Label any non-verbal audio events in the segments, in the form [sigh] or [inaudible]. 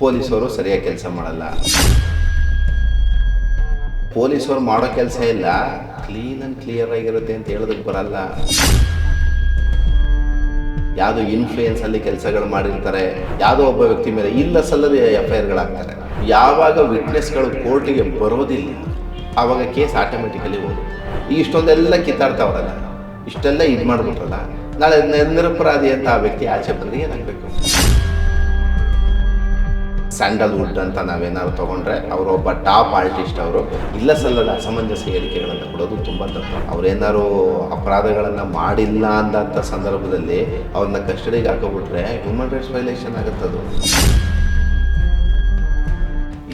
ಪೊಲೀಸವರು ಸರಿಯಾಗಿ ಕೆಲಸ ಮಾಡಲ್ಲ. ಪೊಲೀಸರು ಮಾಡೋ ಕೆಲಸ ಇಲ್ಲ. ಕ್ಲೀನ್ ಅಂಡ್ ಕ್ಲಿಯರ್ ಆಗಿರುತ್ತೆ ಅಂತ ಹೇಳೋದಕ್ಕೆ ಬರಲ್ಲ. ಯಾವುದೋ ಇನ್ಫ್ಲೂಯೆನ್ಸ್ ಅಲ್ಲಿ ಕೆಲಸಗಳು ಮಾಡಿರ್ತಾರೆ. ಯಾವುದೋ ಒಬ್ಬ ವ್ಯಕ್ತಿ ಮೇಲೆ ಇಲ್ಲ ಸಲ್ಲದೆ ಎಫ್ ಐ ಆರ್ಗಳಾಗ್ತಾರೆ ಯಾವಾಗ ವಿಟ್ನೆಸ್ಗಳು ಕೋರ್ಟಿಗೆ ಬರೋದಿಲ್ಲ ಆವಾಗ ಕೇಸ್ ಆಟೋಮೆಟಿಕಲಿ ಹೋಗುತ್ತೆ. ಈ ಇಷ್ಟೊಂದೆಲ್ಲ ಕಿತ್ತಾಡ್ತಾವ್ರಲ್ಲ ಇಷ್ಟೆಲ್ಲ ಇದು ಮಾಡ್ಬಿಟ್ರಲ್ಲ. ನಾಳೆ ನಿರಪರಾಧಿ ಅಂತ ಆ ವ್ಯಕ್ತಿ ಆಚೆ ಬಂದರೆ ಏನಾಗಬೇಕು? ಸ್ಯಾಂಡಲ್ವುಡ್ ಅಂತ ನಾವೇನಾದ್ರು ತಗೊಂಡ್ರೆ ಅವರು ಒಬ್ಬ ಟಾಪ್ ಆರ್ಟಿಸ್ಟ್ ಅವರು. ಇಲ್ಲ ಸಲ್ಲದ ಅಸಮಂಜಸ ಹೇಳಿಕೆಗಳನ್ನು ಕೊಡೋದು ತುಂಬ ತಪ್ಪು. ಅವರೇನಾದ್ರು ಅಪರಾಧಗಳನ್ನು ಮಾಡಿಲ್ಲ ಅಂದಂಥ ಸಂದರ್ಭದಲ್ಲಿ ಅವ್ರನ್ನ ಕಸ್ಟಡಿಗೆ ಹಾಕೋಬಿಟ್ರೆ ಹ್ಯೂಮನ್ ರೈಟ್ಸ್ ವೈಲೇಷನ್ ಆಗುತ್ತದು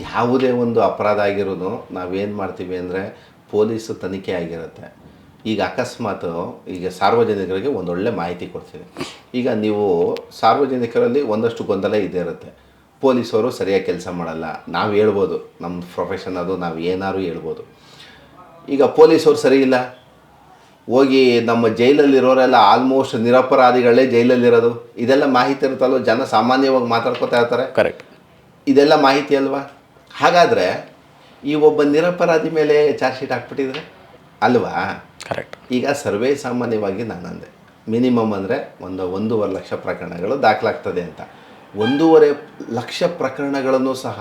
ಯಾವುದೇ ಒಂದು ಅಪರಾಧ ಆಗಿರೋದು ನಾವೇನು ಮಾಡ್ತೀವಿ ಅಂದರೆ ಪೊಲೀಸು ತನಿಖೆ ಆಗಿರುತ್ತೆ. ಈಗ ಅಕಸ್ಮಾತ್ ಈಗ ಸಾರ್ವಜನಿಕರಿಗೆ ಒಂದೊಳ್ಳೆ ಮಾಹಿತಿ ಕೊಡ್ತೀವಿ. ಈಗ ನೀವು ಸಾರ್ವಜನಿಕರಲ್ಲಿ ಒಂದಷ್ಟು ಗೊಂದಲ ಇದ್ದೇ ಇರುತ್ತೆ. ಪೊಲೀಸವರು ಸರಿಯಾಗಿ ಕೆಲಸ ಮಾಡಲ್ಲ. ನಾವು ಹೇಳ್ಬೋದು. ನಮ್ಮ ಪ್ರೊಫೆಷನ್ ಅದು ನಾವು ಏನಾದ್ರು ಹೇಳ್ಬೋದು. ಈಗ ಪೊಲೀಸವ್ರು ಸರಿ ಇಲ್ಲ. ಹೋಗಿ ನಮ್ಮ ಜೈಲಲ್ಲಿರೋರೆಲ್ಲ ಆಲ್ಮೋಸ್ಟ್ ನಿರಪರಾಧಿಗಳೇ ಜೈಲಲ್ಲಿರೋದು. ಇದೆಲ್ಲ ಮಾಹಿತಿ ಇರುತ್ತಲ್ವ? ಜನ ಸಾಮಾನ್ಯವಾಗಿ ಮಾತಾಡ್ಕೊತಾ ಇರ್ತಾರೆ. ಕರೆಕ್ಟ್ ಇದೆಲ್ಲ ಮಾಹಿತಿ ಅಲ್ವಾ? ಹಾಗಾದರೆ ಈ ಒಬ್ಬ ನಿರಪರಾಧಿ ಮೇಲೆ ಚಾರ್ಜ್ ಶೀಟ್ ಹಾಕ್ಬಿಟ್ಟಿದ್ರೆ ಅಲ್ವಾ? ಕರೆಕ್ಟ್ ಈಗ ಸರ್ವೇ ಸಾಮಾನ್ಯವಾಗಿ ನಾನು ಅಂದೆ ಮಿನಿಮಮ್ ಅಂದರೆ ಒಂದು ಒಂದೂವರೆ ಲಕ್ಷ ಪ್ರಕರಣಗಳು ದಾಖಲಾಗ್ತದೆ ಅಂತ. ಒಂದೂವರೆ ಲಕ್ಷ ಪ್ರಕರಣಗಳನ್ನು ಸಹ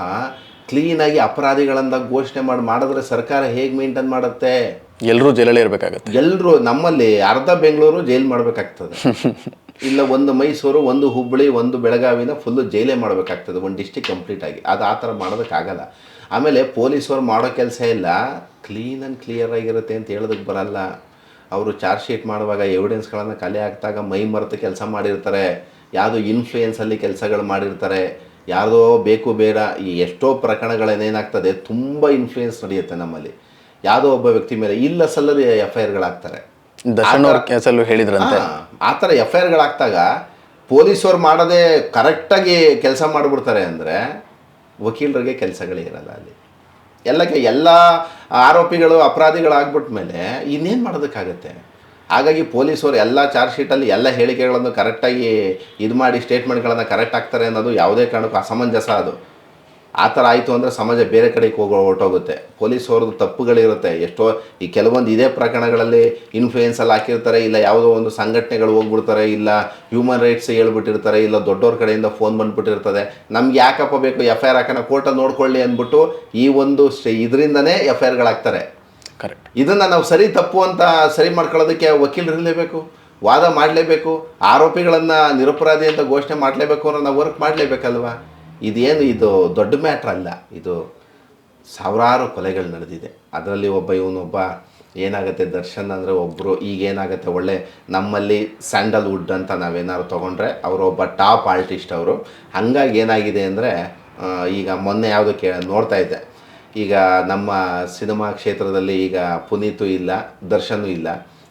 ಕ್ಲೀನಾಗಿ ಅಪರಾಧಿಗಳನ್ನ ಘೋಷಣೆ ಮಾಡಿ ಮಾಡಿದ್ರೆ ಸರ್ಕಾರ ಹೇಗೆ ಮೇಂಟೈನ್ ಮಾಡುತ್ತೆ? ಎಲ್ಲರೂ ಜೈಲಲ್ಲಿ ಇರಬೇಕಾಗುತ್ತೆ. ಎಲ್ಲರೂ ನಮ್ಮಲ್ಲಿ ಅರ್ಧ ಬೆಂಗಳೂರು ಜೈಲ್ ಮಾಡಬೇಕಾಗ್ತದೆ. [laughs] ಇಲ್ಲ ಒಂದು ಮೈಸೂರು ಒಂದು ಹುಬ್ಬಳ್ಳಿ ಒಂದು ಬೆಳಗಾವಿನ ಫುಲ್ಲು ಜೈಲೇ ಮಾಡಬೇಕಾಗ್ತದೆ ಒಂದು ಡಿಸ್ಟಿಕ್ ಕಂಪ್ಲೀಟ್ ಆಗಿ. ಅದು ಆ ಥರ ಮಾಡೋದಕ್ಕಾಗಲ್ಲ. ಆಮೇಲೆ ಪೊಲೀಸವ್ರು ಮಾಡೋ ಕೆಲಸ ಇಲ್ಲ ಕ್ಲೀನ್ ಆ್ಯಂಡ್ ಕ್ಲಿಯರ್ ಆಗಿರುತ್ತೆ ಅಂತ ಹೇಳೋದಕ್ಕೆ ಬರಲ್ಲ. ಅವರು ಚಾರ್ಜ್ ಶೀಟ್ ಮಾಡುವಾಗ ಎವಿಡೆನ್ಸ್ಗಳನ್ನು ಕಲೆ ಹಾಕಿದಾಗ ಮೈ ಮರೆತು ಕೆಲಸ ಮಾಡಿರ್ತಾರೆ. ಯಾವುದೋ ಇನ್ಫ್ಲೂಯೆನ್ಸಲ್ಲಿ ಕೆಲಸಗಳು ಮಾಡಿರ್ತಾರೆ ಯಾರ್ದೋ ಬೇಕು ಬೇಡ ಈ ಎಷ್ಟೋ ಪ್ರಕರಣಗಳೇನೇನಾಗ್ತದೆ ತುಂಬ ಇನ್ಫ್ಲೂಯೆನ್ಸ್ ನಡೆಯುತ್ತೆ ನಮ್ಮಲ್ಲಿ. ಯಾವುದೋ ಒಬ್ಬ ವ್ಯಕ್ತಿ ಮೇಲೆ ಇಲ್ಲ ಸಲ್ಲಲ್ಲಿ ಎಫ್ ಐ ಆರ್ಗಳಾಗ್ತಾರೆ ಕೇಸಲ್ಲೂ ಹೇಳಿದ್ರಂತೆ. ಆ ಥರ ಎಫ್ ಐ ಆರ್ಗಳಾಗ್ದಾಗ ಪೊಲೀಸವ್ರು ಮಾಡೋದೇ ಕರೆಕ್ಟಾಗಿ ಕೆಲಸ ಮಾಡಿಬಿಡ್ತಾರೆ ಅಂದರೆ ವಕೀಲರಿಗೆ ಕೆಲಸಗಳೇ ಇರಲ್ಲ ಅಲ್ಲಿ. ಎಲ್ಲಕ್ಕೆ ಎಲ್ಲ ಆರೋಪಿಗಳು ಅಪರಾಧಿಗಳಾಗ್ಬಿಟ್ಟ ಮೇಲೆ ಇನ್ನೇನು ಮಾಡೋದಕ್ಕಾಗತ್ತೆ? ಹಾಗಾಗಿ ಪೊಲೀಸರು ಎಲ್ಲ ಚಾರ್ಜ್ ಶೀಟಲ್ಲಿ ಎಲ್ಲ ಹೇಳಿಕೆಗಳನ್ನು ಕರೆಕ್ಟಾಗಿ ಇದು ಮಾಡಿ ಸ್ಟೇಟ್ಮೆಂಟ್ಗಳನ್ನು ಕರೆಕ್ಟ್ ಆಗ್ತಾರೆ ಅನ್ನೋದು ಯಾವುದೇ ಕಾರಣಕ್ಕೂ ಅಸಮಂಜಸ ಅದು. ಆ ಥರ ಆಯಿತು ಅಂದರೆ ಸಮಾಜ ಬೇರೆ ಕಡೆಗೆ ಹೋಗೋ ಹೊರಟೋಗುತ್ತೆ. ಪೊಲೀಸವ್ರದ್ದು ತಪ್ಪುಗಳಿರುತ್ತೆ. ಎಷ್ಟೋ ಈ ಕೆಲವೊಂದು ಇದೇ ಪ್ರಕರಣಗಳಲ್ಲಿ ಇನ್ಫ್ಲೂಯೆನ್ಸಲ್ಲಿ ಹಾಕಿರ್ತಾರೆ, ಇಲ್ಲ ಯಾವುದೋ ಒಂದು ಸಂಘಟನೆಗಳು ಹೋಗ್ಬಿಡ್ತಾರೆ, ಇಲ್ಲ ಹ್ಯೂಮನ್ ರೈಟ್ಸ್ ಹೇಳ್ಬಿಟ್ಟಿರ್ತಾರೆ, ಇಲ್ಲ ದೊಡ್ಡವ್ರ ಕಡೆಯಿಂದ ಫೋನ್ ಬಂದ್ಬಿಟ್ಟಿರ್ತದೆ. ನಮ್ಗೆ ಯಾಕಪ್ಪ ಬೇಕು ಎಫ್ ಐ ಆರ್ ಹಾಕೋಣ ಕೋರ್ಟಲ್ಲಿ ನೋಡ್ಕೊಳ್ಳಿ ಅಂದ್ಬಿಟ್ಟು ಈ ಒಂದು ಇದರಿಂದನೇ ಎಫ್ ಐ ಆರ್ಗಳಾಗ್ತಾರೆ ಕರೆಕ್ಟ್ ಇದನ್ನು ನಾವು ಸರಿ ತಪ್ಪು ಅಂತ ಸರಿ ಮಾಡ್ಕೊಳ್ಳೋದಕ್ಕೆ ವಕೀಲರು ಇರಲೇಬೇಕು, ವಾದ ಮಾಡಲೇಬೇಕು, ಆರೋಪಿಗಳನ್ನು ನಿರಪರಾಧಿ ಅಂತ ಘೋಷಣೆ ಮಾಡಲೇಬೇಕು ಅನ್ನೋ ನಾವು ವರ್ಕ್ ಮಾಡಲೇಬೇಕಲ್ವಾ? ಇದೇನು ಇದು ದೊಡ್ಡ ಮ್ಯಾಟ್ರ್ ಅಲ್ಲ. ಇದು ಸಾವಿರಾರು ಕೊಲೆಗಳು ನಡೆದಿದೆ. ಅದರಲ್ಲಿ ಒಬ್ಬ ಇವನೊಬ್ಬ ಏನಾಗುತ್ತೆ, ದರ್ಶನ್ ಅಂದರೆ ಒಬ್ಬರು ಈಗ ಏನಾಗುತ್ತೆ, ಒಳ್ಳೆ ನಮ್ಮಲ್ಲಿ ಸ್ಯಾಂಡಲ್ವುಡ್ ಅಂತ ನಾವೇನಾದ್ರು ತೊಗೊಂಡ್ರೆ ಅವರು ಒಬ್ಬ ಟಾಪ್ ಆರ್ಟಿಸ್ಟ್ ಅವರು. ಹಂಗಾಗಿ ಏನಾಗಿದೆ ಅಂದರೆ ಈಗ ಮೊನ್ನೆ ಯಾವುದಕ್ಕೆ ನೋಡ್ತಾ ಇದ್ದೆ. ಈಗ ನಮ್ಮ ಸಿನಿಮಾ ಕ್ಷೇತ್ರದಲ್ಲಿ ಈಗ ಪುನೀತು ಇಲ್ಲ ದರ್ಶನು ಇಲ್ಲ.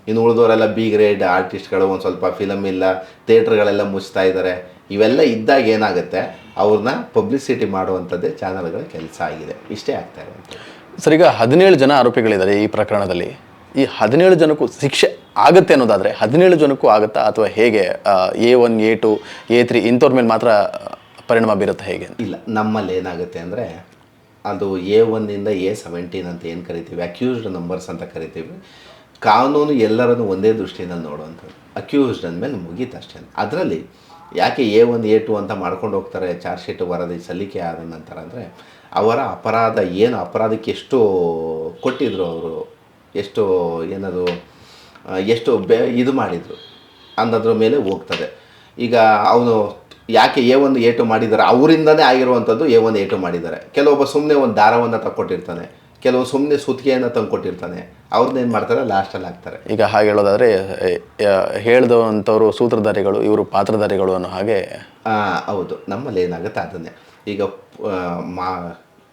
ಇನ್ನು ಉಳಿದವರೆಲ್ಲ ಬಿ ಗ್ರೇಡ್ ಆರ್ಟಿಸ್ಟ್ಗಳು ಒಂದು ಸ್ವಲ್ಪ ಫಿಲಮ್ ಇಲ್ಲ ಥಿಯೇಟ್ರ್ಗಳೆಲ್ಲ ಮುಚ್ತಾ ಇದ್ದಾರೆ. ಇವೆಲ್ಲ ಇದ್ದಾಗ ಏನಾಗುತ್ತೆ? ಅವ್ರನ್ನ ಪಬ್ಲಿಸಿಟಿ ಮಾಡುವಂಥದ್ದೇ ಚಾನಲ್ಗಳ ಕೆಲಸ ಆಗಿದೆ. ಇಷ್ಟೇ ಆಗ್ತಾ ಇದೆ ಸರ್ ಈಗ ಹದಿನೇಳು ಜನ ಆರೋಪಿಗಳಿದ್ದಾರೆ ಈ ಪ್ರಕರಣದಲ್ಲಿ. ಈ ಹದಿನೇಳು ಜನಕ್ಕೂ ಶಿಕ್ಷೆ ಆಗುತ್ತೆ ಅನ್ನೋದಾದರೆ ಹದಿನೇಳು ಜನಕ್ಕೂ ಆಗುತ್ತಾ? ಅಥವಾ ಹೇಗೆ? A one A two A three ಇಂಥವ್ರ ಮೇಲೆ ಮಾತ್ರ ಪರಿಣಾಮ ಬೀರುತ್ತೆ ಹೇಗೆ? ಇಲ್ಲ ನಮ್ಮಲ್ಲಿ ಏನಾಗುತ್ತೆ ಅಂದರೆ ಅದು ಎ ಒನ್ನಿಂದ ಎ ಸೆವೆಂಟೀನ್ ಅಂತ ಏನು ಕರಿತೀವಿ? ಅಕ್ಯೂಸ್ಡ್ ನಂಬರ್ಸ್ ಅಂತ ಕರಿತೀವಿ. ಕಾನೂನು ಎಲ್ಲರನ್ನು ಒಂದೇ ದೃಷ್ಟಿಯಿಂದ ನೋಡುವಂಥದ್ದು. ಅಕ್ಯೂಸ್ಡ್ ಅಂದಮೇಲೆ ಮುಗೀತು ಅಷ್ಟೇ. ಅದರಲ್ಲಿ ಯಾಕೆ ಎ ಒನ್ ಎ ಟು ಅಂತ ಮಾಡ್ಕೊಂಡು ಹೋಗ್ತಾರೆ ಚಾರ್ಜ್ ಶೀಟ್ ವರದಿ ಸಲ್ಲಿಕೆ ಆದ ನಂತರ ಅಂದರೆ, ಅವರ ಅಪರಾಧ ಏನು, ಅಪರಾಧಕ್ಕೆ ಎಷ್ಟು ಕೊಟ್ಟಿದ್ರು ಅವರು. ಎಷ್ಟು ಏನದು, ಎಷ್ಟು ಬೆ ಇದು ಮಾಡಿದರು. ಅನ್ನೋದ್ರ ಮೇಲೆ ಹೋಗ್ತದೆ. ಈಗ ಅವನು ಯಾಕೆ ಎ ಒಂದು ಎ ಟು ಮಾಡಿದ್ದಾರೆ? ಅವರಿಂದನೇ ಆಗಿರುವಂಥದ್ದು ಎ ಒಂದು ಎ ಟು ಮಾಡಿದ್ದಾರೆ. ಕೆಲವೊಬ್ಬ ಸುಮ್ಮನೆ ಒಂದು ದಾರವನ್ನು ತಕ್ಕೊಟ್ಟಿರ್ತಾನೆ ಕೆಲವು ಸುಮ್ಮನೆ ಸುತ್ತಿಗೆಯನ್ನು ತಂದುಕೊಟ್ಟಿರ್ತಾನೆ. ಅವ್ರನ್ನೇನು ಮಾಡ್ತಾರೆ? ಲಾಸ್ಟಲ್ಲಿ ಹಾಕ್ತಾರೆ. ಈಗ ಹಾಗೆ ಹೇಳೋದಾದ್ರೆ ಹೇಳಿದಂಥವ್ರು ಸೂತ್ರಧಾರಿಗಳು ಇವರು ಪಾತ್ರಧಾರಿಗಳು ಅನ್ನೋ ಹಾಗೆ ಹೌದು. ನಮ್ಮಲ್ಲಿ ಏನಾಗುತ್ತೆ ಅದನ್ನೇ. ಈಗ ಮಾ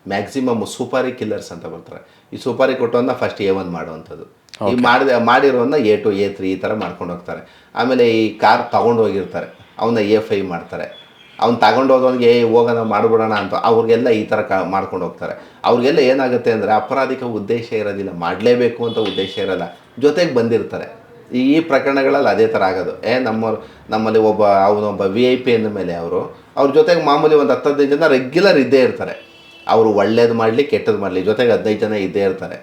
ಮ್ಯಾಕ್ಸಿಮಮ್ ಸೂಪಾರಿ ಕಿಲ್ಲರ್ಸ್ ಅಂತ ಬರ್ತಾರೆ. ಈ ಸೂಪಾರಿ ಕೊಟ್ಟವನ್ನ ಫಸ್ಟ್ ಎ ಒನ್ ಮಾಡುವಂಥದ್ದು. ಈ ಮಾಡಿದ ಮಾಡಿರೋನ್ನ ಎ ಟು ಎ ತ್ರೀ ಈ ಥರ ಮಾಡ್ಕೊಂಡು ಹೋಗ್ತಾರೆ. ಆಮೇಲೆ ಈ ಕಾರ್ ತಗೊಂಡು ಹೋಗಿರ್ತಾರೆ. ಅವನ್ನ ಎ ಐ ಮಾಡ್ತಾರೆ. ಅವ್ನು ತಗೊಂಡು ಹೋದವನಿಗೆ ಏ ಹೋಗೋಣ ಮಾಡಿಬಿಡೋಣ ಅಂತ ಅವ್ರಿಗೆಲ್ಲ ಈ ಥರ ಕ ಮಾಡ್ಕೊಂಡು ಹೋಗ್ತಾರೆ. ಅವ್ರಿಗೆಲ್ಲ ಏನಾಗುತ್ತೆ ಅಂದರೆ ಅಪರಾಧಿಕ ಉದ್ದೇಶ ಇರೋದಿಲ್ಲ. ಮಾಡಲೇಬೇಕು ಅಂತ ಉದ್ದೇಶ ಇರೋಲ್ಲ. ಜೊತೆಗೆ ಬಂದಿರ್ತಾರೆ. ಈ ಈ ಪ್ರಕರಣಗಳಲ್ಲಿ ಅದೇ ಥರ ಆಗೋದು. ಏ ನಮ್ಮ ನಮ್ಮಲ್ಲಿ ಒಬ್ಬ ಅವನೊಬ್ಬ ವಿ ಐ ಪಿ ಅಂದ ಮೇಲೆ ಅವರು ಅವ್ರ ಜೊತೆಗೆ ಮಾಮೂಲಿ ಒಂದು ಹತ್ತು ಹದಿನೈದು ಜನ ರೆಗ್ಯುಲರ್ ಇದ್ದೇ ಇರ್ತಾರೆ. ಅವರು ಒಳ್ಳೇದು ಮಾಡಲಿ ಕೆಟ್ಟದ್ದು ಮಾಡಲಿ ಜೊತೆಗೆ ಹದಿನೈದು ಜನ ಇದ್ದೇ ಇರ್ತಾರೆ.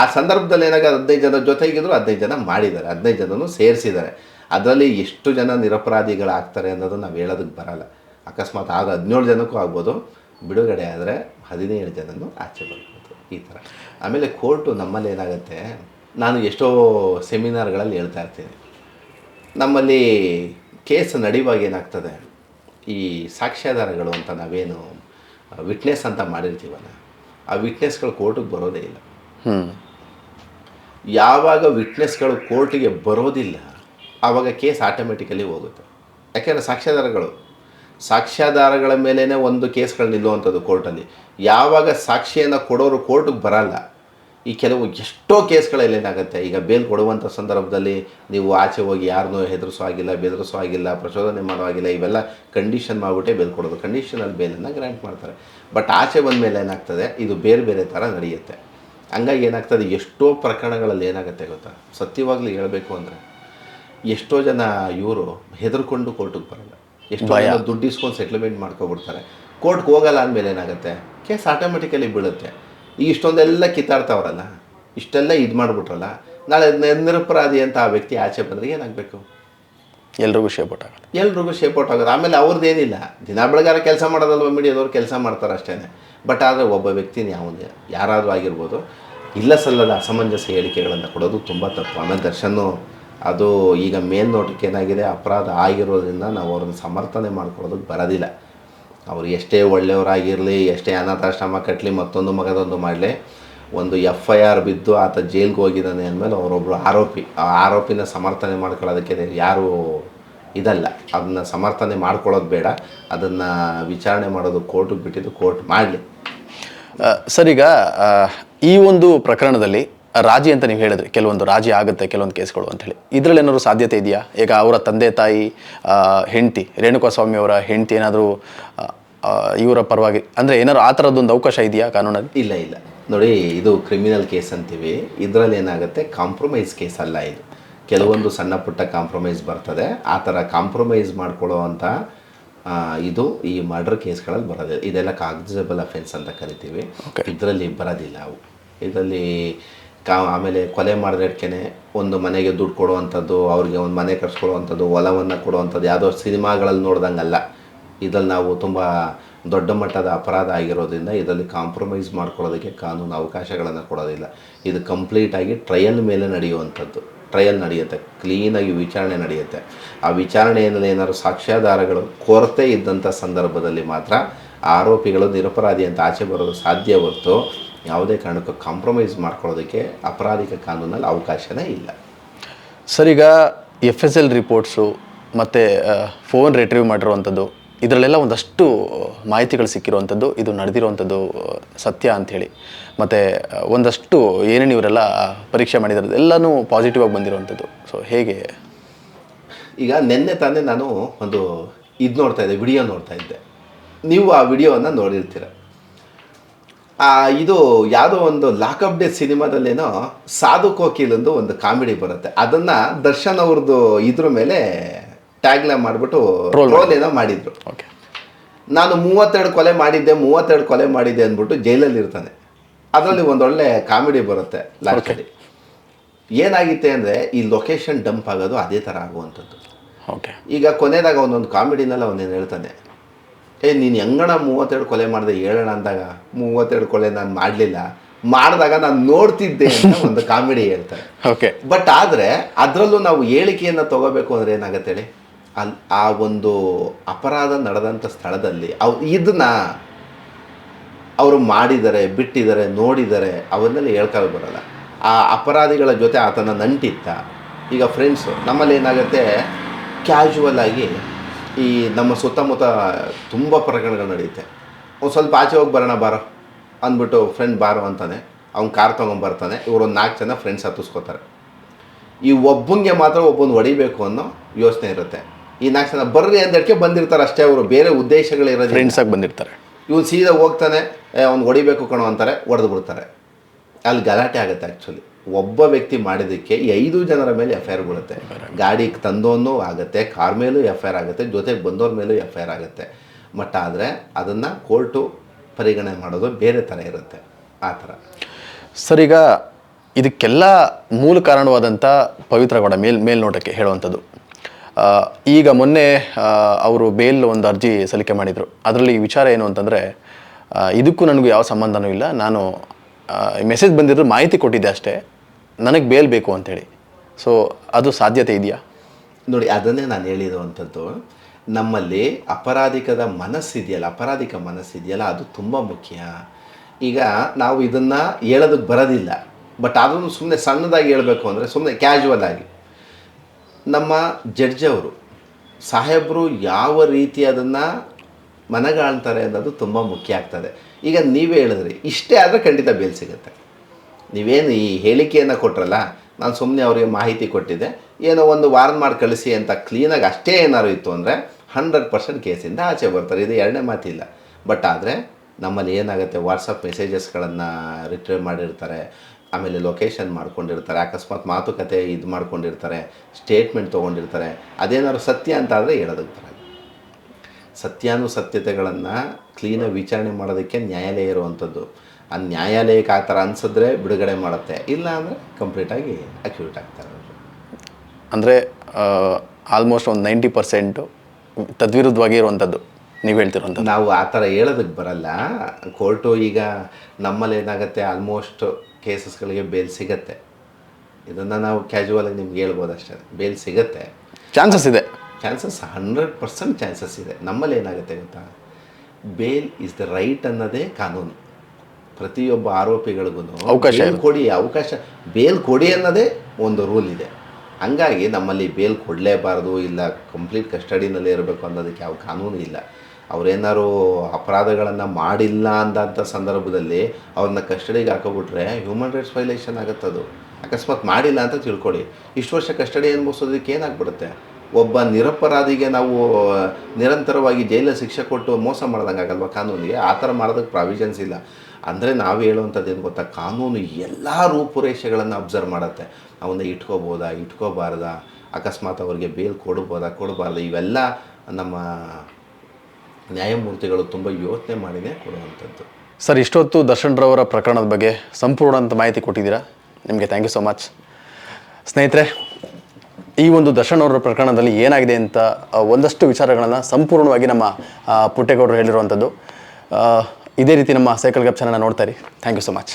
ಆ ಸಂದರ್ಭದಲ್ಲಿ ಏನಾಗ ಹದಿನೈದು ಜನ ಜೊತೆಗಿದ್ರು ಹದಿನೈದು ಜನ ಮಾಡಿದ್ದಾರೆ. ಹದಿನೈದು ಜನನು ಸೇರಿಸಿದ್ದಾರೆ. ಅದರಲ್ಲಿ ಎಷ್ಟು ಜನ ನಿರಪರಾಧಿಗಳಾಗ್ತಾರೆ ಅನ್ನೋದು ನಾವು ಹೇಳೋದಕ್ಕೆ ಬರಲ್ಲ. ಅಕಸ್ಮಾತ್ ಆಗ ಹದಿನೇಳು ಜನಕ್ಕೂ ಆಗ್ಬೋದು. ಬಿಡುಗಡೆ ಆದರೆ ಹದಿನೇಳು ಜನನೂ ಆಚೆ ಬರ್ಬೋದು. ಈ ಥರ ಆಮೇಲೆ ಕೋರ್ಟು ನಮ್ಮಲ್ಲಿ ಏನಾಗುತ್ತೆ ನಾನು ಎಷ್ಟೋ ಸೆಮಿನಾರ್ಗಳಲ್ಲಿ ಹೇಳ್ತಾ ಇರ್ತೀನಿ. ನಮ್ಮಲ್ಲಿ ಕೇಸ್ ನಡೆಯುವಾಗ ಏನಾಗ್ತದೆ ಈ ಸಾಕ್ಷ್ಯಾಧಾರಗಳು ಅಂತ ನಾವೇನು ವಿಟ್ನೆಸ್ ಅಂತ ಮಾಡಿರ್ತೀವಲ್ಲ ಆ ವಿಟ್ನೆಸ್ಗಳು ಕೋರ್ಟಿಗೆ ಬರೋದೇ ಇಲ್ಲ. ಯಾವಾಗ ವಿಟ್ನೆಸ್ಗಳು ಕೋರ್ಟಿಗೆ ಬರೋದಿಲ್ಲ ಆವಾಗ ಕೇಸ್ ಆಟೋಮೆಟಿಕಲಿ ಹೋಗುತ್ತೆ. ಯಾಕೆಂದರೆ ಸಾಕ್ಷ್ಯಾಧಾರಗಳು, ಸಾಕ್ಷ್ಯಾಧಾರಗಳ ಮೇಲೇ ಒಂದು ಕೇಸ್ಗಳು ನಿಲ್ಲುವಂಥದ್ದು ಕೋರ್ಟಲ್ಲಿ. ಯಾವಾಗ ಸಾಕ್ಷಿಯನ್ನು ಕೊಡೋರು ಕೋರ್ಟಿಗೆ ಬರಲ್ಲ, ಈ ಕೆಲವು ಎಷ್ಟೋ ಕೇಸ್ಗಳಲ್ಲಿ ಏನಾಗುತ್ತೆ ಈಗ ಬೇಲ್ ಕೊಡುವಂಥ ಸಂದರ್ಭದಲ್ಲಿ ನೀವು ಆಚೆ ಹೋಗಿ ಯಾರನ್ನೂ ಹೆದರಿಸೋ ಆಗಿಲ್ಲ ಬೆದರಿಸೋ ಆಗಿಲ್ಲ ಪ್ರಚೋದನೆ ಮಾಡೋ ಆಗಿಲ್ಲ ಇವೆಲ್ಲ ಕಂಡೀಷನ್ ಮಾಡಿಬಿಟ್ಟೆ ಬೇಲ್ ಕೊಡೋದು. ಕಂಡೀಷನಲ್ಲಿ ಬೇಲನ್ನು ಗ್ರ್ಯಾಂಟ್ ಮಾಡ್ತಾರೆ. ಬಟ್ ಆಚೆ ಬಂದ ಮೇಲೆ ಏನಾಗ್ತದೆ? ಇದು ಬೇರೆ ಬೇರೆ ಥರ ನಡೆಯುತ್ತೆ. ಹಂಗಾಗಿ ಏನಾಗ್ತದೆ? ಎಷ್ಟೋ ಪ್ರಕರಣಗಳಲ್ಲಿ ಏನಾಗುತ್ತೆ ಗೊತ್ತಾ? ಸತ್ಯವಾಗ್ಲೂ ಹೇಳಬೇಕು ಅಂದರೆ. ಎಷ್ಟೋ ಜನ ಇವರು ಹೆದರ್ಕೊಂಡು ಕೋರ್ಟಿಗೆ ಬರಲ್ಲ. ಎಷ್ಟೋ ಜನ ದುಡ್ಡು ಇಸ್ಕೊಂಡು ಸೆಟ್ಲ್ಮೆಂಟ್ ಮಾಡ್ಕೊಬಿಡ್ತಾರೆ. ಕೋರ್ಟ್ಗೆ ಹೋಗಲ್ಲ ಅಂದಮೇಲೆ ಏನಾಗುತ್ತೆ? ಕೇಸ್ ಆಟೋಮೆಟಿಕಲಿ ಬೀಳುತ್ತೆ. ಈ ಇಷ್ಟೊಂದೆಲ್ಲ ಕಿತ್ತಾಡ್ತಾವ್ರಲ್ಲ ಇಷ್ಟೆಲ್ಲ ಇದು ಮಾಡಿಬಿಟ್ರಲ್ಲ ನಾಳೆ ನಿರಪರಾಧಿ ಅಂತ ಆ ವ್ಯಕ್ತಿ ಆಚೆ ಬಂದರೆ ಏನಾಗಬೇಕು? ಎಲ್ರಿಗೂ ಶೇಪೋಟ್ ಆಗುತ್ತೆ. ಎಲ್ರಿಗೂ ಶೇಪೋಟ್ ಆಗೋದು ಆಮೇಲೆ ಅವ್ರದ್ದೇನಿಲ್ಲ ದಿನ ಬೆಳಗಾರ ಕೆಲಸ ಮಾಡೋದಲ್ವ ಮೀಡಿಯಾದವ್ರು ಕೆಲಸ ಮಾಡ್ತಾರೆ ಅಷ್ಟೇ ಬಟ್ ಆದರೆ ಒಬ್ಬ ವ್ಯಕ್ತಿನ ಯಾವುದೇ ಯಾರಾದರೂ ಆಗಿರ್ಬೋದು ಇಲ್ಲ ಸಲ್ಲದ ಅಸಮಂಜಸ ಹೇಳಿಕೆಗಳನ್ನು ಕೊಡೋದು ತುಂಬ ತಪ್ಪು. ಆಮೇಲೆ ದರ್ಶನ್ನು ಅದು ಈಗ ಮೇಲ್ನೋಟಕ್ಕೆ ಏನಾಗಿದೆ? ಅಪರಾಧ ಆಗಿರೋದ್ರಿಂದ ನಾವು ಅವ್ರನ್ನ ಸಮರ್ಥನೆ ಮಾಡ್ಕೊಳ್ಳೋದಕ್ಕೆ ಬರೋದಿಲ್ಲ. ಅವ್ರು ಎಷ್ಟೇ ಒಳ್ಳೆಯವರಾಗಿರಲಿ, ಎಷ್ಟೇ ಅನಾಥಾಶ್ರಮ ಕಟ್ಟಲಿ ಮತ್ತೊಂದು ಮಗದೊಂದು ಮಾಡಲಿ, ಒಂದು ಎಫ್ ಐ ಆರ್ ಬಿದ್ದು ಆತ ಜೈಲ್ಗೆ ಹೋಗಿದ್ದಾನೆ ಅಂದಮೇಲೆ ಅವರೊಬ್ಬರು ಆರೋಪಿ, ಆ ಆರೋಪಿನ ಸಮರ್ಥನೆ ಮಾಡ್ಕೊಳ್ಳೋದಕ್ಕೆ ಯಾರು ಇದಲ್ಲ. ಅದನ್ನು ಸಮರ್ಥನೆ ಮಾಡ್ಕೊಳ್ಳೋದು ಬೇಡ. ಅದನ್ನು ವಿಚಾರಣೆ ಮಾಡೋದು ಕೋರ್ಟಿಗೆ ಬಿಟ್ಟಿದ್ದು ಕೋರ್ಟ್ ಮಾಡಲಿ. ಸರ್ ಈಗ ಈ ಒಂದು ಪ್ರಕರಣದಲ್ಲಿ ರಾಜಿ ಅಂತ ನೀವು ಹೇಳಿದ್ರಿ ಕೆಲವೊಂದು ರಾಜಿ ಆಗುತ್ತೆ ಕೆಲವೊಂದು ಕೇಸ್ಗಳು ಅಂತ ಹೇಳಿ. ಇದರಲ್ಲಿ ಏನಾದ್ರು ಸಾಧ್ಯತೆ ಇದೆಯಾ? ಈಗ ಅವರ ತಂದೆ ತಾಯಿ ಹೆಂಡತಿ ರೇಣುಕಾಸ್ವಾಮಿ ಅವರ ಹೆಂಡತಿ ಏನಾದರೂ ಇವರ ಪರವಾಗಿ ಅಂದರೆ ಏನಾದ್ರು ಆ ಥರದ್ದೊಂದು ಅವಕಾಶ ಇದೆಯಾ ಕಾನೂನಲ್ಲಿ? ಇಲ್ಲ ಇಲ್ಲ. ನೋಡಿ ಇದು ಕ್ರಿಮಿನಲ್ ಕೇಸ್ ಅಂತೀವಿ. ಇದರಲ್ಲಿ ಏನಾಗುತ್ತೆ? ಕಾಂಪ್ರಮೈಸ್ ಕೇಸ್ ಅಲ್ಲ ಇದು. ಕೆಲವೊಂದು ಸಣ್ಣ ಪುಟ್ಟ ಕಾಂಪ್ರಮೈಸ್ ಬರ್ತದೆ. ಆ ಥರ ಕಾಂಪ್ರಮೈಸ್ ಮಾಡ್ಕೊಳ್ಳೋ ಅಂತ ಇದು ಈ ಮರ್ಡರ್ ಕೇಸ್ಗಳಲ್ಲಿ ಬರೋದಿಲ್ಲ ಇದೆಲ್ಲ ಕಾಗ್ನಿಸಬಲ್ ಅಫೆನ್ಸ್ ಅಂತ ಕರಿತೀವಿ. ಇದರಲ್ಲಿ ಬರೋದಿಲ್ಲ ಅವು. ಇದರಲ್ಲಿ ಕಾ ಆಮೇಲೆ ಕೊಲೆ ಮಾಡಿದಕ್ಕೆ ಒಂದು ಮನೆಗೆ ದುಡ್ಡು ಕೊಡುವಂಥದ್ದು, ಅವ್ರಿಗೆ ಒಂದು ಮನೆ ಕಟ್ಸ್ಕೊಡುವಂಥದ್ದು, ಹೊಲವನ್ನು ಕೊಡುವಂಥದ್ದು, ಯಾವುದೋ ಸಿನಿಮಾಗಳಲ್ಲಿ ನೋಡ್ದಂಗಲ್ಲ. ಇದರಲ್ಲಿ ನಾವು ತುಂಬ ದೊಡ್ಡ ಮಟ್ಟದ ಅಪರಾಧ ಆಗಿರೋದ್ರಿಂದ ಇದರಲ್ಲಿ ಕಾಂಪ್ರಮೈಸ್ ಮಾಡ್ಕೊಳ್ಳೋದಕ್ಕೆ ಕಾನೂನು ಅವಕಾಶಗಳನ್ನು ಕೊಡೋದಿಲ್ಲ. ಇದು ಕಂಪ್ಲೀಟಾಗಿ ಟ್ರಯಲ್ ಮೇಲೆ ನಡೆಯುವಂಥದ್ದು. ಟ್ರಯಲ್ ನಡೆಯುತ್ತೆ. ಕ್ಲೀನಾಗಿ ವಿಚಾರಣೆ ನಡೆಯುತ್ತೆ. ಆ ವಿಚಾರಣೆಯಲ್ಲಿ ಏನಾದರೂ ಸಾಕ್ಷ್ಯಾಧಾರಗಳು ಕೊರತೆ ಇದ್ದಂಥ ಸಂದರ್ಭದಲ್ಲಿ ಮಾತ್ರ ಆರೋಪಿಗಳು ನಿರಪರಾಧಿ ಅಂತ ಆಚೆ ಬರೋದು ಸಾಧ್ಯ ಹೊರತು ಯಾವುದೇ ಕಾರಣಕ್ಕೂ ಕಾಂಪ್ರಮೈಸ್ ಮಾಡ್ಕೊಳ್ಳೋದಕ್ಕೆ ಅಪರಾಧಿಕ ಕಾನೂನಲ್ಲಿ ಅವಕಾಶನೇ ಇಲ್ಲ. ಸರ್ ಈಗ ಎಫ್ ಎಸ್ ಎಲ್ ರಿಪೋರ್ಟ್ಸು ಮತ್ತು ಫೋನ್ ರಿಟ್ರೀವ್ ಮಾಡಿರುವಂಥದ್ದು ಇದರಲ್ಲೆಲ್ಲ ಒಂದಷ್ಟು ಮಾಹಿತಿಗಳು ಸಿಕ್ಕಿರುವಂಥದ್ದು ಇದು ನಡೆದಿರುವಂಥದ್ದು ಸತ್ಯ ಅಂಥೇಳಿ. ಮತ್ತು ಒಂದಷ್ಟು ಏನೇನು ಇವರೆಲ್ಲ ಪರೀಕ್ಷೆ ಮಾಡಿದ್ದಾರೆ ಎಲ್ಲನೂ ಪಾಸಿಟಿವ್ ಆಗಿ ಬಂದಿರುವಂಥದ್ದು. ಸೊ ಹೇಗೆ? ಈಗ ನಿನ್ನೆ ತಾನೇ ನಾನು ಒಂದು ಇದು ನೋಡ್ತಾ ಇದ್ದೆ ವಿಡಿಯೋ ನೋಡ್ತಾ ಇದ್ದೆ. ನೀವು ಆ ವಿಡಿಯೋವನ್ನು ನೋಡಿರ್ತೀರ. ಆ, ಇದು ಯಾವುದೋ ಒಂದು ಲಾಕಪ್ ಡೇ ಸಿನಿಮಾದಲ್ಲೇನೋ ಸಾಧು ಕೋಕಿಲೊಂದು ಒಂದು ಕಾಮಿಡಿ ಬರುತ್ತೆ. ಅದನ್ನು ದರ್ಶನ್ ಅವ್ರದ್ದು ಇದ್ರ ಮೇಲೆ ಟ್ಯಾಗ್ಲ ಮಾಡಿಬಿಟ್ಟು ರೋಲ್ ಏನೋ ಮಾಡಿದ್ರು. ಓಕೆ ನಾನು ಮೂವತ್ತೆರಡು ಕೊಲೆ ಮಾಡಿದ್ದೆ ಮೂವತ್ತೆರಡು ಕೊಲೆ ಮಾಡಿದ್ದೆ ಅಂದ್ಬಿಟ್ಟು ಜೈಲಲ್ಲಿ ಇರ್ತಾನೆ. ಅದರಲ್ಲಿ ಒಂದೊಳ್ಳೆ ಕಾಮಿಡಿ ಬರುತ್ತೆ ಲಾಸ್ಟಲ್ಲಿ ಏನಾಗಿತ್ತೆ ಅಂದರೆ ಈ ಲೊಕೇಶನ್ ಡಂಪ್ ಆಗೋದು ಅದೇ ಥರ ಆಗುವಂಥದ್ದು. ಓಕೆ ಈಗ ಕೊನೆದಾಗ ಒಂದೊಂದು ಕಾಮಿಡಿನೆಲ್ಲ ಅವನೇನು ಹೇಳ್ತಾನೆ? ಏ ನೀನು ಹೆಂಗಣ ಮೂವತ್ತೆರಡು ಕೊಲೆ ಮಾಡಿದೆ ಹೇಳೋಣ ಅಂದಾಗ ಮೂವತ್ತೆರಡು ಕೊಲೆ ನಾನು ಮಾಡಲಿಲ್ಲ. ಮಾಡಿದಾಗ ನಾನು ನೋಡ್ತಿದ್ದೆ ಅಂತ [laughs] ಒಂದು ಕಾಮಿಡಿ ಹೇಳ್ತಾರೆ. ಓಕೆ ಬಟ್ ಆದರೆ ಅದರಲ್ಲೂ ನಾವು ಹೇಳಿಕೆಯನ್ನು ತಗೋಬೇಕು ಅಂದರೆ ಏನಾಗುತ್ತೆ ಹೇಳಿ? ಅಲ್ಲಿ ಆ ಒಂದು ಅಪರಾಧ ನಡೆದಂಥ ಸ್ಥಳದಲ್ಲಿ ಅವ್ ಇದನ್ನ ಅವರು ಮಾಡಿದ್ದಾರೆ ಬಿಟ್ಟಿದ್ದಾರೆ ನೋಡಿದ್ದಾರೆ ಅವನ್ನೆಲ್ಲ ಹೇಳ್ಕೊಳ್ ಬರಲ್ಲ. ಆ ಅಪರಾಧಿಗಳ ಜೊತೆ ಆತನ ನಂಟಿತ್ತ ಈಗ ಫ್ರೆಂಡ್ಸು ನಮ್ಮಲ್ಲಿ ಏನಾಗುತ್ತೆ? ಕ್ಯಾಶುವಲ್ ಆಗಿ ಈ ನಮ್ಮ ಸುತ್ತಮುತ್ತ ತುಂಬ ಪ್ರಕರಣಗಳು ನಡೆಯುತ್ತೆ. ಒಂದು ಸ್ವಲ್ಪ ಆಚೆ ಹೋಗಿ ಬರೋಣ ಬಾರೋ ಅಂದ್ಬಿಟ್ಟು ಫ್ರೆಂಡ್ ಬಾರೋ ಅಂತಾನೆ ಅವ್ನು ಕಾರ್ ತೊಗೊಂಬರ್ತಾನೆ ಇವರೊಂದು ನಾಲ್ಕು ಜನ ಫ್ರೆಂಡ್ಸ್ ಹತ್ತಿಸ್ಕೋತಾರೆ. ಈ ಒಬ್ಬನಿಗೆ ಮಾತ್ರ ಒಬ್ಬನ ಹೊಡಿಬೇಕು ಅನ್ನೋ ಯೋಚನೆ ಇರುತ್ತೆ. ಈ ನಾಲ್ಕು ಜನ ಬರ್ರಿ ಅಂದಕ್ಕೆ ಬಂದಿರ್ತಾರೆ ಅಷ್ಟೇ ಅವರು ಬೇರೆ ಉದ್ದೇಶಗಳಿರೋದು ಫ್ರೆಂಡ್ಸಾಗಿ ಬಂದಿರ್ತಾರೆ. ಇವನು ಸೀದಾ ಹೋಗ್ತಾನೆ ಅವ್ನು ಹೊಡಿಬೇಕು ಕಣೋ ಅಂತಾರೆ ಹೊಡೆದು ಬಿಡ್ತಾರೆ. ಅಲ್ಲಿ ಗಲಾಟೆ ಆಗುತ್ತೆ ಆ್ಯಕ್ಚುಲಿ ಒಬ್ಬ ವ್ಯಕ್ತಿ ಮಾಡಿದ್ದಕ್ಕೆ ಐದು ಜನರ ಮೇಲೆ ಎಫ್ ಐ ಆರ್ ಬೀಳುತ್ತೆ. ಗಾಡಿ ತಂದೋನು ಆಗುತ್ತೆ, ಕಾರ್ ಮೇಲೂ ಎಫ್ ಐ ಆರ್ ಆಗುತ್ತೆ, ಜೊತೆಗೆ ಬಂದವ್ರ ಮೇಲೂ ಎಫ್ ಐ ಆರ್ ಆಗುತ್ತೆ. ಬಟ್ ಆದರೆ ಅದನ್ನು ಕೋರ್ಟು ಪರಿಗಣನೆ ಮಾಡೋದು ಬೇರೆ ಥರ ಇರುತ್ತೆ. ಆ ಥರ. ಸರ್, ಈಗ ಇದಕ್ಕೆಲ್ಲ ಮೂಲ ಕಾರಣವಾದಂಥ ಪವಿತ್ರ ಗೌಡ ಮೇಲ್, ಮೇಲ್ನೋಟಕ್ಕೆ ಹೇಳುವಂಥದ್ದು. ಈಗ ಮೊನ್ನೆ ಅವರು ಬೇಲ್ ಒಂದು ಅರ್ಜಿ ಸಲ್ಲಿಕೆ ಮಾಡಿದರು. ಅದರಲ್ಲಿ ವಿಚಾರ ಏನು ಅಂತಂದರೆ ಇದಕ್ಕೂ ನನಗೂ ಯಾವ ಸಂಬಂಧನೂ ಇಲ್ಲ. ನಾನು ಮೆಸೇಜ್ ಬಂದಿದ್ದರೂ ಮಾಹಿತಿ ಕೊಟ್ಟಿದ್ದೆ ಅಷ್ಟೇ. ನನಗೆ ಬೇಲ್ ಬೇಕು ಅಂತೇಳಿ. ಸೊ ಅದು ಸಾಧ್ಯತೆ ಇದೆಯಾ? ನೋಡಿ, ಅದನ್ನೇ ನಾನು ಹೇಳಿರುವಂಥದ್ದು ನಮ್ಮಲ್ಲಿ ಅಪರಾಧಿಕದ ಮನಸ್ಸಿದೆಯಲ್ಲ, ಅಪರಾಧಿಕ ಮನಸ್ಸಿದೆಯಲ್ಲ, ಅದು ತುಂಬ ಮುಖ್ಯ. ಈಗ ನಾವು ಇದನ್ನು ಹೇಳೋದಕ್ಕೆ ಬರೋದಿಲ್ಲ, ಬಟ್ ಅದನ್ನು ಸುಮ್ಮನೆ ಸಣ್ಣದಾಗಿ ಹೇಳಬೇಕು ಅಂದರೆ ಸುಮ್ಮನೆ ಕ್ಯಾಶುವಲ್ ಆಗಿ. ನಮ್ಮ ಜಡ್ಜ್ ಅವರು, ಸಾಹೇಬರು ಯಾವ ರೀತಿ ಅದನ್ನು ಮನಗಾಣ್ತಾರೆ ಅನ್ನೋದು ತುಂಬ ಮುಖ್ಯ ಆಗ್ತದೆ. ಈಗ ನೀವೇ ಹೇಳಿದ್ರಿ, ಇಷ್ಟೇ ಆದರೆ ಖಂಡಿತ ಬೇಲ್ ಸಿಗುತ್ತೆ. ನೀವೇನು ಈ ಹೇಳಿಕೆಯನ್ನು ಕೊಟ್ರಲ್ಲ, ನಾನು ಸುಮ್ಮನೆ ಅವರಿಗೆ ಮಾಹಿತಿ ಕೊಟ್ಟಿದ್ದೆ. ಏನೋ ಒಂದು ವಾರ್ನ್ ಮಾಡಿ ಕಳಿಸಿ ಅಂತ ಕ್ಲೀನಾಗಿ ಅಷ್ಟೇ ಏನಾದ್ರು ಇತ್ತು ಅಂದರೆ ಹಂಡ್ರೆಡ್ ಪರ್ಸೆಂಟ್ ಕೇಸಿಂದ ಆಚೆ ಬರ್ತಾರೆ. ಇದು ಎರಡನೇ ಮಾತಿಲ್ಲ. ಬಟ್ ಆದರೆ ನಮ್ಮಲ್ಲಿ ಏನಾಗುತ್ತೆ ವಾಟ್ಸಪ್ ಮೆಸೇಜಸ್ಗಳನ್ನು ರಿಟ್ರೀವ್ ಮಾಡಿರ್ತಾರೆ, ಆಮೇಲೆ ಲೊಕೇಶನ್ ಮಾಡ್ಕೊಂಡಿರ್ತಾರೆ, ಅಕಸ್ಮಾತ್ ಮಾತುಕತೆ ಇದು ಮಾಡ್ಕೊಂಡಿರ್ತಾರೆ ಸ್ಟೇಟ್ಮೆಂಟ್ ತೊಗೊಂಡಿರ್ತಾರೆ ಅದೇನಾದ್ರು ಸತ್ಯ ಅಂತ ಆದರೆ ಹೇಳೋದಕ್ಕೆ ಸತ್ಯಾನು ಸತ್ಯಾನುಸತ್ಯತೆಗಳನ್ನು ಕ್ಲೀನಾಗಿ ವಿಚಾರಣೆ ಮಾಡೋದಕ್ಕೆ ನ್ಯಾಯಾಲಯ ಇರುವಂಥದ್ದು ಆ ನ್ಯಾಯಾಲಯಕ್ಕೆ ಆ ಥರ ಅನಿಸಿದ್ರೆ ಬಿಡುಗಡೆ ಮಾಡುತ್ತೆ. ಇಲ್ಲ ಅಂದರೆ ಕಂಪ್ಲೀಟಾಗಿ ಅಕ್ಯೂಟ್ ಆಗ್ತಾರೆ ಅವರು. ಅಂದರೆ ಆಲ್ಮೋಸ್ಟ್ ಒಂದು ನೈಂಟಿ ಪರ್ಸೆಂಟು ತದ್ವಿರುದ್ಧವಾಗಿ ಇರುವಂಥದ್ದು ನೀವು ಹೇಳ್ತಿರುವಂಥದ್ದು. ನಾವು ಆ ಥರ ಹೇಳೋದಕ್ಕೆ ಬರಲ್ಲ. ಕೋರ್ಟು ಈಗ ನಮ್ಮಲ್ಲಿ ಏನಾಗುತ್ತೆ ಆಲ್ಮೋಸ್ಟ್ ಕೇಸಸ್ಗಳಿಗೆ ಬೇಲ್ ಸಿಗತ್ತೆ. ಇದನ್ನು ನಾವು ಕ್ಯಾಶುವಲಾಗಿ ನಿಮ್ಗೆ ಹೇಳ್ಬೋದು ಅಷ್ಟೇ. ಬೇಲ್ ಸಿಗತ್ತೆ. ಚಾನ್ಸಸ್ ಇದೆ. ಚಾನ್ಸಸ್ ಹಂಡ್ರೆಡ್ ಪರ್ಸೆಂಟ್ ಚಾನ್ಸಸ್ ಇದೆ. ನಮ್ಮಲ್ಲಿ ಏನಾಗುತ್ತೆ ಗೊತ್ತಾ? ಬೇಲ್ ಇಸ್ ದ ರೈಟ್ ಅನ್ನೋದೇ ಕಾನೂನು. ಪ್ರತಿಯೊಬ್ಬ ಆರೋಪಿಗಳಿಗೂ ಅವಕಾಶ ಕೊಡಿ ಅವಕಾಶ ಬೇಲ್ ಕೊಡಿ ಅನ್ನೋದೇ ಒಂದು ರೂಲ್ ಇದೆ. ಹಂಗಾಗಿ ನಮ್ಮಲ್ಲಿ ಬೇಲ್ ಕೊಡಲೇಬಾರ್ದು ಇಲ್ಲ ಕಂಪ್ಲೀಟ್ ಕಸ್ಟಡಿನಲ್ಲಿ ಇರಬೇಕು ಅನ್ನೋದಕ್ಕೆ ಯಾವ ಕಾನೂನು ಇಲ್ಲ. ಅವರೇನಾರು ಅಪರಾಧಗಳನ್ನು ಮಾಡಿಲ್ಲ ಅಂದಂಥ ಸಂದರ್ಭದಲ್ಲಿ ಅವ್ರನ್ನ ಕಸ್ಟಡಿಗೆ ಹಾಕೋಬಿಟ್ರೆ ಹ್ಯೂಮನ್ ರೈಟ್ಸ್ ವೈಲೇಷನ್ ಅದು. ಅಕಸ್ಮಾತ್ ಮಾಡಿಲ್ಲ ಅಂತ ತಿಳ್ಕೊಳ್ಳಿ ಇಷ್ಟು ವರ್ಷ ಕಸ್ಟಡಿ ಅನುಭವಿಸೋದಕ್ಕೆ ಏನಾಗ್ಬಿಡುತ್ತೆ? ಒಬ್ಬ ನಿರಪರಾಧಿಗೆ ನಾವು ನಿರಂತರವಾಗಿ ಜೈಲ ಶಿಕ್ಷೆ ಕೊಟ್ಟು ಮೋಸ ಮಾಡ್ದಂಗೆ ಆಗಲ್ವಾ ಕಾನೂನಿಗೆ? ಆ ಥರ ಮಾಡೋದಕ್ಕೆ ಪ್ರಾವಿಷನ್ಸ್ ಇಲ್ಲ. ಅಂದರೆ ನಾವು ಹೇಳುವಂಥದ್ದು ಏನು ಗೊತ್ತಾ? ಕಾನೂನು ಎಲ್ಲ ರೂಪುರೇಷೆಗಳನ್ನು ಅಬ್ಸರ್ವ್ ಮಾಡುತ್ತೆ. ಅವನ್ನ ಇಟ್ಕೋಬೋದಾ? ಇಟ್ಕೋಬಾರ್ದಾ? ಅಕಸ್ಮಾತ್ ಅವರಿಗೆ ಬೇಲ್ ಕೊಡ್ಬೋದಾ? ಕೊಡಬಾರ್ದು? ಇವೆಲ್ಲ ನಮ್ಮ ನ್ಯಾಯಮೂರ್ತಿಗಳು ತುಂಬ ಯೋಚನೆ ಮಾಡಿದೇ ಕೊಡುವಂಥದ್ದು. ಸರ್, ಇಷ್ಟೊತ್ತು ದರ್ಶನ್ ರವರ ಪ್ರಕರಣದ ಬಗ್ಗೆ ಸಂಪೂರ್ಣ ಅಂತ ಮಾಹಿತಿ ಕೊಟ್ಟಿದ್ದೀರಾ? ನಿಮಗೆ ಥ್ಯಾಂಕ್ ಯು ಸೊ ಮಚ್ ಸ್ನೇಹಿತರೆ, ಈ ಒಂದು ದರ್ಶನ್ ಅವರ ಪ್ರಕರಣದಲ್ಲಿ ಏನಾಗಿದೆ ಅಂತ ಒಂದಷ್ಟು ವಿಚಾರಗಳನ್ನು ಸಂಪೂರ್ಣವಾಗಿ ನಮ್ಮ ಪುಟ್ಟೇಗೌಡರು ಹೇಳಿರುವಂಥದ್ದು. ಇದೇ ರೀತಿ ನಮ್ಮ ಸೈಕಲ್ ಗಪ್ ಚಾನಲ್ನ ನೋಡ್ತಾ ಇರಿ. Thank you so much